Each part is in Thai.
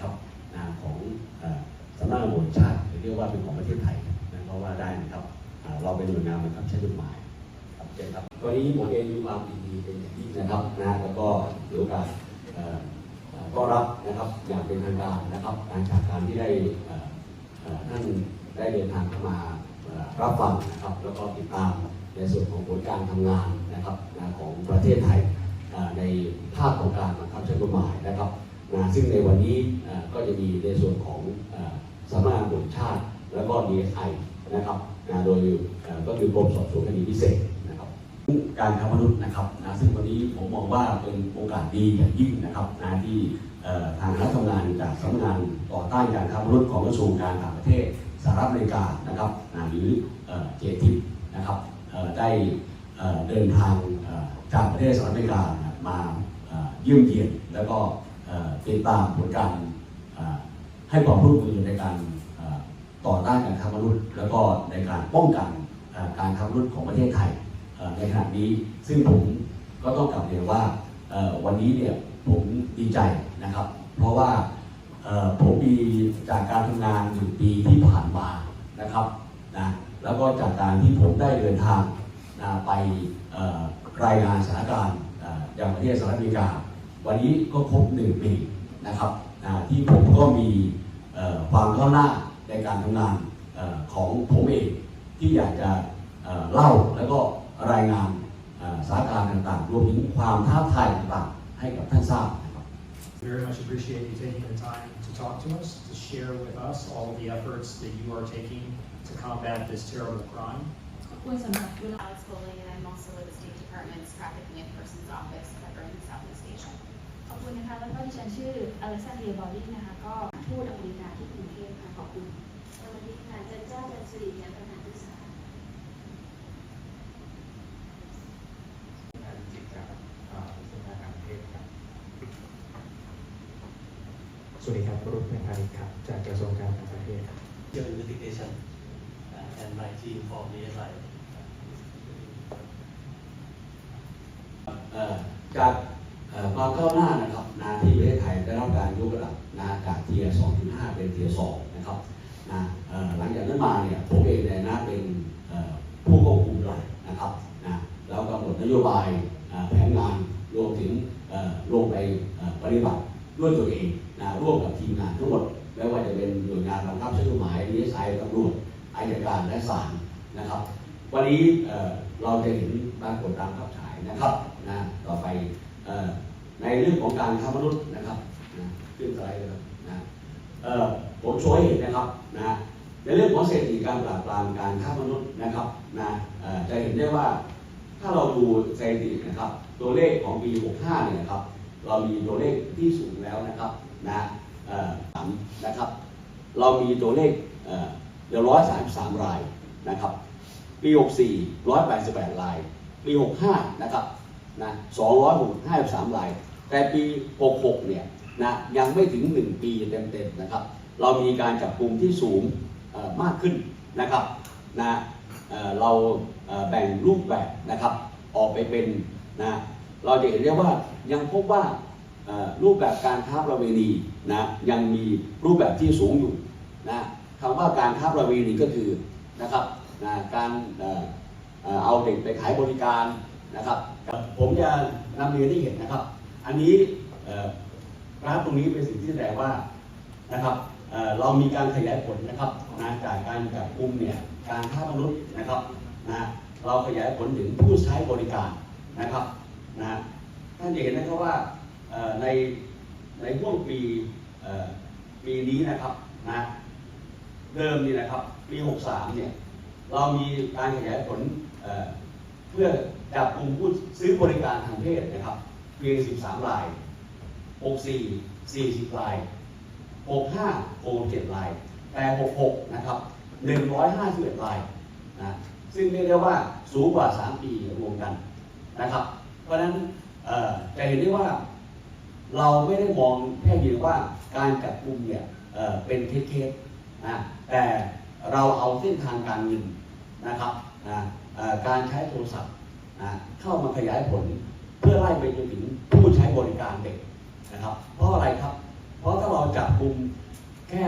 นะครับนะของเอ่อสำนักงานตำรวจแห่งชาติหรือเรียกว่าเป็นของประเทศไทยนะก็ว่าได้นะครับอ่าเราเป็นหน่วยงานบังคับใช้กฎหมายครับเช่นครับวันนี้ผมเองมีความยินดีเป็นอย่างยิ่งนะครับนะแล้วก็ถือโอกาสเอ่อเอ่อต้อนรับนะครับอย่างเป็นทางการนะครับหลังจากการที่ได้เอ่อเอ่อท่านได้เดินทางเข้ามาเอ่อรับฟังนะครับแล้วก็ติดตามในส่วนของผลการทำงานนะครับนะของประเทศไทยอ่าในภาคของการบังคับใช้กฎหมายนะครับ นะซึ่งในวันนี้ก็จะมีในส่วนของอสำนักงานตรวจชาติ แล้วก็ DSI นะครับนะโดยก็คือกรมสอบสวนคดีพิเศษนะครับการค้ามนุษย์นะครับนะซึ่งวันนี้ผมมองว่าเป็นโอกาสดีอย่างยิ่งนะครับนะที่ทางคณะทำงานจากสำนักงานต่อต้านการค้ามนุษย์ของกระทรวงการต่างประเทศสหรัฐอเมริกานะครับนะหรือเจทิปนะครับได้เดินทางจากประเทศสหรัฐอเมริกามาเยี่ยมเยียนแล้วก็ ติดตามผลการให้ความร่วมมือในการต่อต้านการค้ามนุษย์แล้วก็ในการป้องกันการค้ามนุษย์ของประเทศไทยในขณะนี้ซึ่งผมก็ต้องกลับเรียนว่าวันนี้เนี่ยผมดีใจนะครับ เพราะว่าผมมีจากการทำงานหนึ่งปีที่ผ่านมานะครับนะแล้วก็จากการที่ผมได้เดินทางนะไปรายงานสถานการณ์อย่างประเทศสหรัฐอเมริกา วันนี้ก็ครบหนึ่งปีนะครับนะที่ผมก็มีเอ่อความก้าวหน้าในการทำงานเอ่อของผมเองที่อยากจะเอ่อเล่าแล้วก็รายงานเอ่อสถานการณ์ต่างๆ รวมถึงความท้าทายต่างๆให้กับท่านทราบนะครับ Very much appreciate you taking the time to talk to us, to share with us all of the efforts that you are taking to combat this terrible crime. ขอบคุณสำหรับเวลา Alex Bowling, and I'm also with the State Department's Trafficking in Persons Office covering Southeast Asia. ขอบคุณ นะคะแล้วก็ดิฉันชื่ออเล็กซานเดียบอลลี่นะคะก็ทูตอเมริกาที่กรุงเทพค่ะขอบคุณสวัสดีค่ะจันเจ้าจันสุริยันประธานทุกสางานจิตจากอ่ากระทรวงการต่างประเทศครับสวัสดีครับรุ่นเป็นพาณิชย์ครับ จากกระทรวงการต่างประเทศครับ your investigation uh, and my team from DSI. เอ่อจากเอ่อความก้าวหน้านะครับนะ ที่ประเทศไทยได้รับการยกระดับนะจากเทียร์2.5 เป็นเทียร์2นะครับนะหลังจากนั้นมาเนี่ยผมเองในหน้าเป็นผู้ควบคุมหลักนะครับนะแล้วกำหนดนโยบายแผนงานรวมถึงลงไปปฏิบัติด้วยตัวเองนะร่วมกับทีมงานทั้งหมดไม่ว่าจะเป็นหน่วยงานบังคับใช้กฎหมายดีเอสไอตำรวจอายการและศาลนะครับ วันนี้เราจะเห็นปรากฏตามภาพฉายนะครับนะต่อไปอ ในเรื่องของการค้ามนุษย์นะครับนะขึ้นสไลด์เลยครับนะเอ่อผมโชว์ให้เห็นนะครับนะในเรื่องของสถิติการปราบปรามการค้ามนุษย์นะครับนะเอ่อจะเห็นได้ว่าถ้าเราดูสถิตินะครับ ตัวเลขของปี 65 เนี่ยนะครับ เรามีตัวเลขที่สูงแล้วนะครับนะเอ่อสามนะครับ เรามีตัวเลขเอ่อเดี๋ยวร้อยสามสามรายนะครับ ปี 64 188 ราย ปี 65 นะครับนะ253ราย แต่ปี 66 เนี่ยนะยังไม่ถึง 1 ปีเต็มๆนะครับ เรามีการจับกลุ่มที่สูงมากขึ้นนะครับนะเเราแบ่งรูปแบบนะครับออกไปเป็นนะเราจะเห็นได้ว่ายังพบว่ารูปแบบการค้าประเวณีนะยังมีรูปแบบที่สูงอยู่นะคำว่าการค้าประเวณีก็คือนะครับนะการเอ่อเอ่อเอาเด็กไปขายบริการนะครับ ผมจะนำเรียนให้เห็นนะครับ อันนี้กราฟตรงนี้เป็นสิ่งที่แสดงว่านะครับเเรามีการขยายผลนะครับนะจากการจับกลุ่มเนี่ยการค้ามนุษย์นะครับนะเราขยายผลถึงผู้ใช้บริการนะครับนะท่านจะเห็นนะครับว่าในในห่วงปีปีนี้นะครับนะเดิมนี่นะครับปี 63 เนี่ยเรามีการขยายผลเเพื่อจับกลุ่มผู้ซื้อบริการทางเพศนะครับ เพียง 13 ราย 64 40 ราย 65 67 ราย แต่ 66 นะครับ 151 รายนะ ซึ่งเรียกได้ว่าสูงกว่า 3 ปีรวมกันนะครับ เพราะฉะนั้นจะเห็นได้ว่าเราไม่ได้มองแค่เพียงว่าการจับกลุ่มเนี่ยเเป็นเคสๆนะแต่เราเอาเส้นทางการเงินนะครับนะการใช้โทรศัพท์นะเข้ามาขยายผล เพื่อไล่ไปจนถึงผู้ใช้บริการเด็กนะครับ เพราะอะไรครับ เพราะถ้าเราจับกลุ่มแค่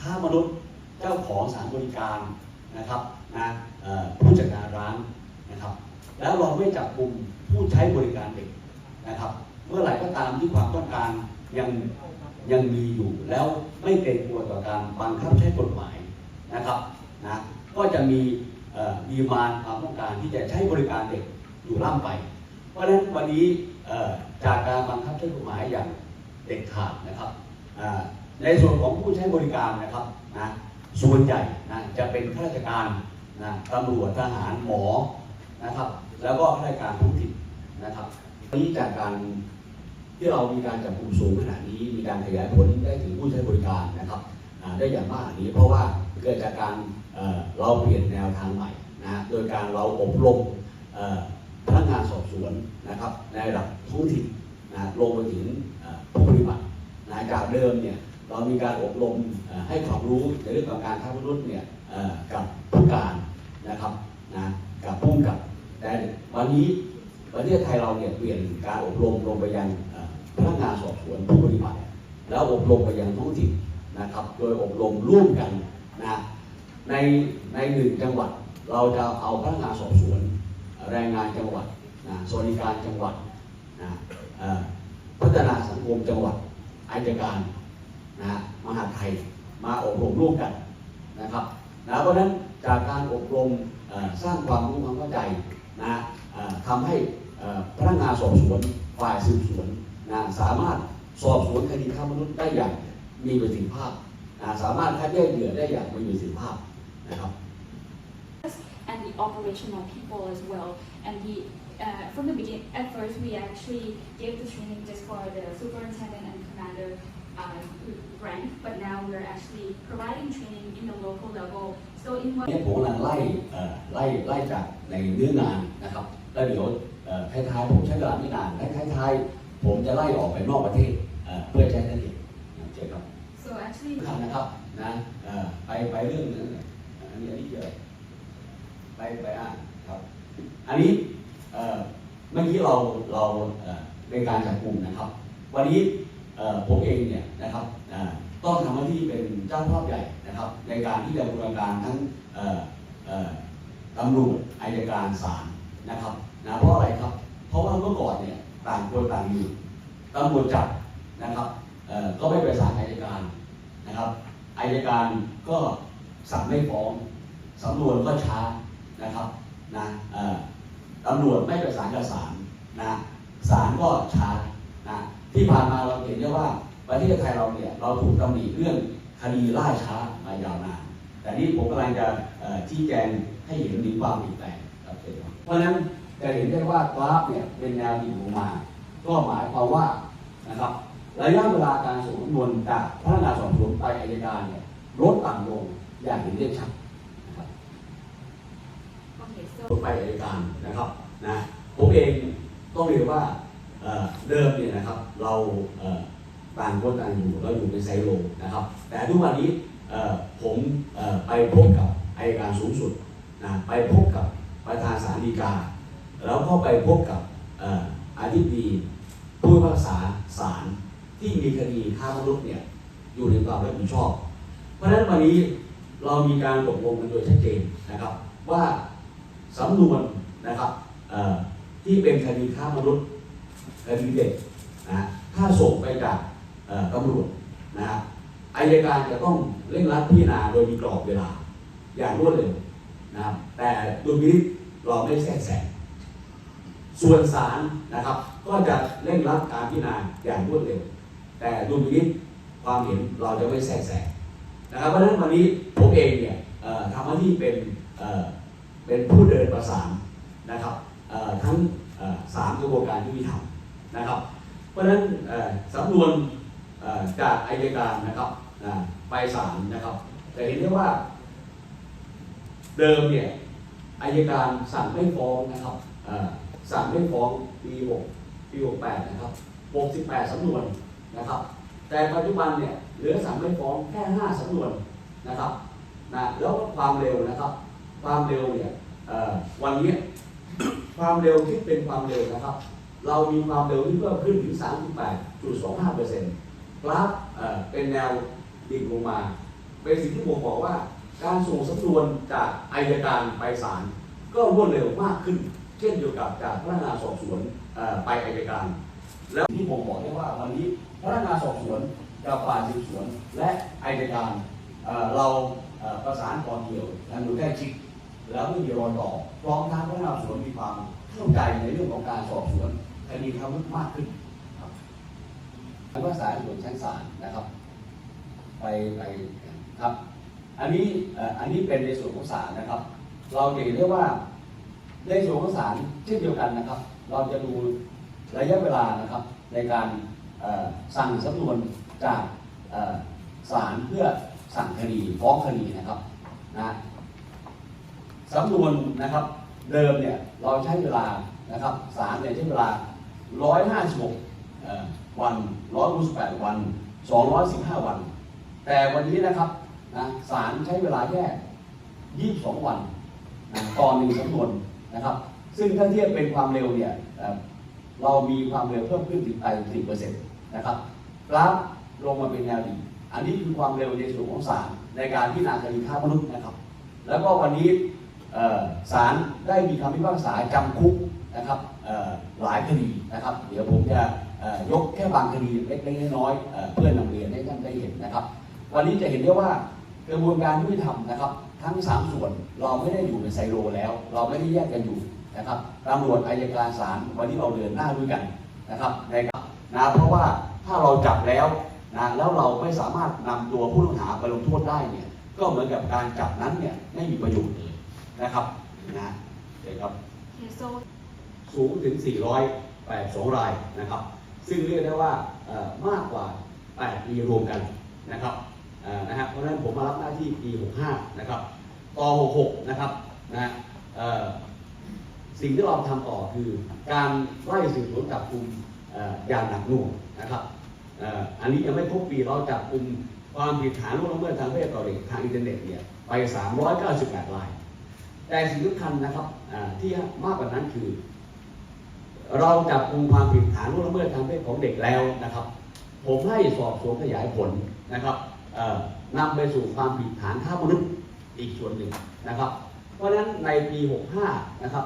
ค้ามนุษย์เจ้าของสถานบริการนะครับนะผู้จัดการร้านนะครับ แล้วเราไม่จับกลุ่มผู้ใช้บริการเด็กนะครับ เมื่อไหร่ก็ตามที่ความต้องการยังยังมีอยู่แล้วไม่เกรงกลัวต่อการบังคับใช้กฎหมายนะครับนะก็จะมีเอ่อดีมานความต้องการที่จะใช้บริการเด็กอยู่ล่ำไป เพราะฉะนั้นวันนี้จากการบังคับใช้กฎหมายอย่างเด็ดขาดนะครับในส่วนของผู้ใช้บริการนะครับนะส่วนใหญ่นะจะเป็นข้าราชการนะตำรวจทหารหมอนะครับ แล้วก็ข้าราชการท้องถิ่นนะครับนี้จากการที่เรามีการจับกลุ่มสูงขนาดนี้มีการขยายผลได้ถึงผู้ใช้บริการนะครับได้อย่างมากนี้เพราะว่าเกิดจากการเราเปลี่ยนแนวทางใหม่นะโดยการเราอบรม สวนนะครับในระดับท้องถิ่นนะลงไปถึงผู้ปฏิบัตินะจากเดิมเนี่ยเรามีการอบรมให้ความรู้ในเรื่องของการค้ามนุษย์เนี่ยกับผู้การนะครับนะกับผู้กับ แต่วันนี้ประเทศไทยเราเนี่ยเปลี่ยนการอบรมลงไปยังพนักงานสอบสวนผู้ปฏิบัติ แล้วอบรมไปยังท้องถิ่นนะครับ โดยอบรมร่วมกันนะในในหนึ่งจังหวัดเราจะเอาพนักงานสอบสวนแรงงานจังหวัด นะสวัสดิการจังหวัดนะพัฒนาสังคมจังหวัดอายการนะมหาไทยมาอบรมร่วมกันนะครับนะเพราะฉะนั้นจากการอบรมสร้างความรู้ความเข้าใจนะทำให้พนักงานสอบสวนฝ่ายสืบสวนนะสามารถสอบสวนคดีค้ามนุษย์ได้อย่างมีประสิทธิภาพนะสามารถคัดแยกเหยื่อได้อย่างมีประสิทธิภาพนะครับ operational people as well. And the uh, from the beginning, at first we actually gave the training just for the superintendent and commander uh, rank, but now we're actually providing training in the local level. So in what เนี่ยผมกำลังไล่เอ่อไล่ไล่จากในเนื้องานนะครับ แล้วเดี๋ยวเอ่อท้ายๆผมใช้เวลาไม่นานและท้ายๆผมจะไล่ออกไปนอกประเทศเอ่อเพื่อใช้ได้เองนะเจ๊ครับ so actually สำคัญนะครับนะเอ่อไปไปเรื่องนึงอันนี้อันนี้เกี่ยว ไปไปอ่านครับ อันนี้เมื่อกี้เราเราเในการจับกลุ่มนะครับ วันนี้ผมเองเนี่ยนะครับต้องทำหน้าที่เป็นเจ้าภาพใหญ่นะครับ ในการที่จะบูรณาการทั้งตำรวจอายการศาลนะครับนะเพราะอะไรครับ เพราะว่าเมื่อก่อนเนี่ยต่างคนต่างอยู่ตำรวจจับนะครับก็ไม่ไประสานอายการนะครับอายการก็สั่งไม่ฟ้องสำนวนก็ช้า นะครับนะตำรวจไม่ประสานกับศาลนะศาลก็ช้านะที่ผ่านมาเราเห็นได้ว่าประเทศไทยเราเนี่ยเราถูกตำหนิเรื่องคดีล่าช้ามายาวนานแต่นี่ผมกำลังจะชี้แจงให้เห็นถึงความเปลี่ยนแปลงครับเพราะฉะนั้นจะเห็นได้ว่ากราฟเนี่ยเป็นแนวดิ่งลงมา ก็หมายความว่านะครับระยะเวลาการส่งสำนวนจากพนักงานสอบสวนไปอัยการเนี่ยลดต่ำลงอย่างเห็นได้ชัดนะครับ okay so ลดไปอัยการนะครับนะผมเองต้องเรียนว่าเดิมเนี่ยนะครับเราต่างคนต่างอยู่เราอยู่ในไซโลนะครับ แต่ทุกวันนี้ผมไปพบกับอัยการสูงสุดนะไปพบกับประธานศาลฎีกา แล้วก็ไปพบกับอ่ออธิบดีผู้พิพากษาศาลที่มีคดีค้ามนุษย์เนี่ยอยู่ในความรับผิดชอบ เพราะฉะนั้นวันนี้เรามีการตกลงกันโดยชัดเจนนะครับว่า สำนวนนะครับที่เป็นคดีค้ามนุษย์คดีเด็กนะถ้าส่งไปจากตำรวจนะครับอายการจะต้องเร่งรัดพิจารณาโดยมีกรอบเวลา อย่างรวดเร็วนะครับแต่ดุลพินิจเราไม่แทรกแซงส่วนศาลนะครับ ก็จะเร่งรัดการพิจารณาอย่างรวดเร็ว แต่ดุลพินิจความเห็นเราจะไม่แทรกแซงนะครับเพราะฉะนั้นวันนี้ผมเองเนี่ยทำหน้าที่เป็น เป็นผู้เดินประสานนะครับทั้งสามกระบวนการยุติธรรมนะครับ เพราะฉะนั้นเอ่อสำนวนจากอายการนะครับไปศาลนะครับจะเห็นได้ว่าเดิมเนี่ยอายการสั่งไม่ฟ้องนะครับสั่งไม่ฟ้องปี6ปี68นะครับ68สำนวนนะครับ แต่ปัจจุบันเนี่ยเหลือสั่งไม่ฟ้องแค่ 5สำนวนนะครับนะแล้วก็ความเร็วนะครับ ความเร็วเนี่ยวันนี้ความเร็วคิดเป็นความเร็วนะครับ เรามีความเร็วที่เพิ่มขึ้นถึง 38.25%กราฟเอ่อเป็นแนวดิ่งลงมา เป็นสิ่งที่ผมบอกว่า การส่งสำนวนจากอายการไปศาลก็รวดเร็วมากขึ้น เช่นเดียวกับจากพนักงานสอบสวนเอ่อไปอายการ แล้วที่ผมบอกได้ว่าวันนี้พนักงานสอบสวนกับฝ่ายสืบสวนและอายการเราประสานก่อนเกี่ยวกันอยู่ใกล้ชิด แล้วไม่มีรอยต่อพร้อมทั้งพนักงานสอบสวนมีความเข้าใจในเรื่องของการสอบสวนคดีทำมากขึ้นครับภาษาส่วนชั้นศาลนะครับ ไปไปครับ อันนี้อันนี้เป็นในส่วนของศาลนะครับ เราเห็นได้ว่าในส่วนของศาลเช่นเดียวกันนะครับ เราจะดูระยะเวลานะครับในการสั่งสำนวนจากศาลเพื่อสั่งคดีฟ้องคดีนะครับนะ สำนวนนะครับเดิมเนี่ยเราใช้เวลานะครับศาลเนี่ยใช้เวลา 156 วัน 168 วัน 215 วัน แต่วันนี้นะครับนะศาลใช้เวลาแค่ 22 วันนะต่อหนึ่งสำนวนนะครับ ซึ่งถ้าเทียบเป็นความเร็วเนี่ยเรามีความเร็วเพิ่มขึ้นถึงไป10%นะครับกราฟลงมาเป็นแนวดิ่งอันนี้คือความเร็วในส่วนของศาลในการพิจารณาคดีฆ่ามนุษย์นะครับ แล้วก็วันนี้ ศาลได้มีคำพิพากษาจำคุกนะครับหลายคดีนะครับ เดี๋ยวผมจะยกแค่บางคดีเล็กๆน้อยๆเพื่อนำเรียนให้ท่านได้เห็นนะครับ วันนี้จะเห็นได้ว่ากระบวนการยุติธรรมนะครับ ทั้งสามส่วนเราไม่ได้อยู่ในไซโลแล้ว เราไม่ได้แยกกันอยู่นะครับตำรวจอายการศาลวันนี้เราเดินหน้าด้วยกันนะครับในการนะเพราะว่าถ้าเราจับแล้วนะแล้วเราไม่สามารถนำตัวผู้ต้องหาไปลงโทษได้เนี่ยก็เหมือนกับการจับนั้นเนี่ยไม่มีประโยชน์เลย นะครับนะเดี๋ยวครับ Okay, so สูงถึง 482 รายนะครับ ซึ่งเรียกได้ว่าเอ่อมากกว่า 8 ปีรวมกันนะครับเอ่อนะฮะเพราะฉะนั้นผมมารับหน้าที่ปี 65 นะครับต่อ66 นะครับนะเอ่อสิ่งที่เราทำต่อคือการไล่สืบสวนจับกลุ่มเอ่ออย่างหนักหน่วงนะครับเอ่ออันนี้ยังไม่ครบปีเราจับกลุ่มความผิดฐานล่วงละเมิดทางเพศต่อเด็กทางอินเทอร์เน็ตเนี่ยไป 398ราย แต่สิ่งสำคัญนะครับที่มากกว่านั้นคือ เราจับกลุ่มความผิดฐานล่วงละเมิดทางเพศของเด็กแล้วนะครับ ผมให้สอบสวนขยายผลนะครับนำไปสู่ความผิดฐานค้ามนุษย์อีกส่วนหนึ่งนะครับ เพราะฉะนั้นในปี 65 นะครับ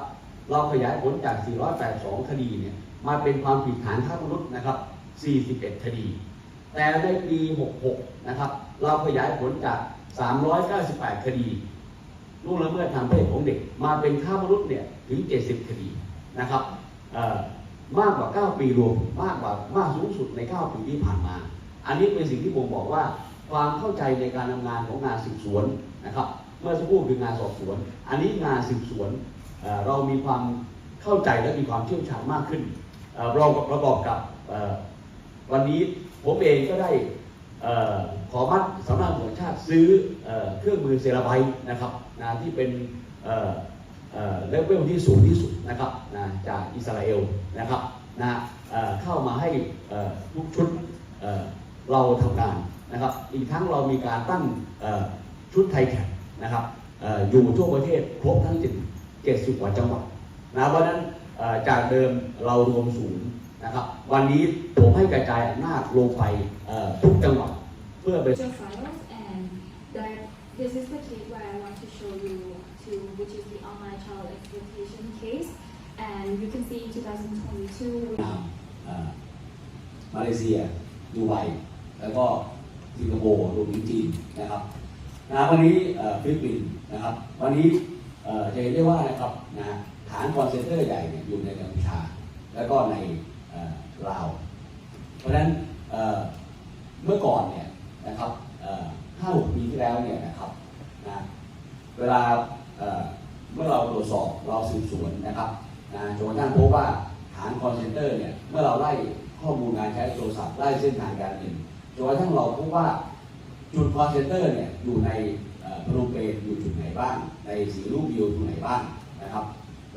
เราขยายผลจาก 482 คดีเนี่ยมาเป็นความผิดฐานค้ามนุษย์นะครับ 41 คดี แต่ในปี 66 นะครับ เราขยายผลจาก 398 คดี ล่วงละเมิดทางเพศของเด็ก มาเป็นค้ามนุษย์เนี่ยถึง 70 คดีนะครับมากกว่า 9 ปีรวมมากกว่ามากสูงสุดใน 9 ปีที่ผ่านมา อันนี้เป็นสิ่งที่ผมบอกว่า ความเข้าใจในการทำงานของงานสืบสวนนะครับเมื่อสักครู่คืองานสอบสวน อันนี้งานสืบสวนเรามีความเข้าใจและมีความเชี่ยวชาญมากขึ้นเราประกอบกับวันนี้ผมเองก็ได้ ขอมัดสำนักงานตรวจแห่งชาติซื้อเอเครื่องมือเซราไบนะครับนะที่เป็นเลเวลที่สูงที่สุดนะครับนะจากอิสราเอลนะครับนะเเข้ามาให้ทุกชุดเเราทำงานนะครับ อีกทั้งเรามีการตั้งชุดไทยแคมนะครับออยู่ทั่วประเทศครบทั้ง 70 กว่าจังหวัดนะเพราะนั้นจากเดิมเรารวมศูนย์ นะครับ วันนี้ผมให้กระจายอำนาจลงไปเอ่อทุกจังหวัดเพื่อไป your files and that this is the case where I want to show you to which is the online child exploitation case and you can see in 2022 we นามเอ่อมาเลเซียดูไบแล้วก็สิงคโปร์รวมถึงจีนนะครับนะวันนี้เอ่อฟิลิปปินส์นะครับ วันนี้เอ่อจะเห็นได้ว่านะครับนะฐานคอนเซนเตอร์ใหญ่เนี่ยอยู่ในกัมพูชา แล้วก็ในเอ่อ ลาว เพราะฉะนั้นเมื่อก่อนเนี่ยนะครับห้าหกปีที่แล้วเนี่ยนะครับนะเวลาเมื่อเราตรวจสอบเราสืบสวนนะครับนะจนกระทั่งพบว่าฐานคอนเซนเตอร์เนี่ยเมื่อเราไล่ข้อมูลการใช้โทรศัพท์ไล่เส้นทางการเงินจนกระทั่งเราพบว่าจุดคอนเซนเตอร์เนี่ยอยู่ในพนมเปญอยู่จุดไหนบ้าง ในสีรูปวิวตรงไหนบ้างนะครับ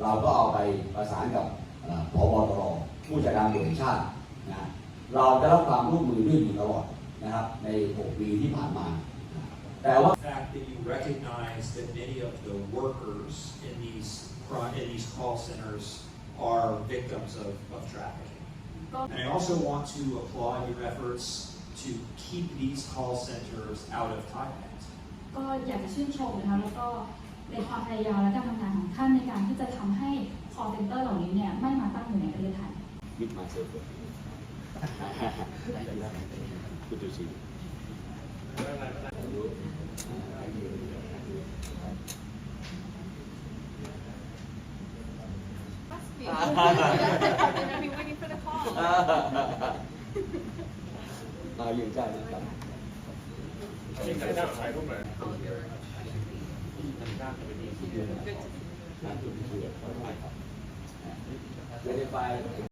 เราก็เอาไปประสานกับเอ่อผบตร ผู้จัดการตำรวจแห่งชาตินะเราได้รับความร่วมมือด้วยอยู่ตลอดนะครับใน 6 ปีที่ผ่านมา แต่ว่า The fact that you recognize that many of the workers in these, cri- in these call centers are victims of, of trafficking. And I also want to applaud your efforts to keep these call centers out of Thailand. ก็อยากจะชื่นชมนะคะแล้วก็ในความพยายามและการทำงานของท่านในการที่จะทำให้ call center เหล่านี้เนี่ยไม่มาตั้งอยู่ในประเทศไทย Meet myself. Good to see you. Must be. They're gonna be waiting for the call. มายืนใกล้นะครับ Verify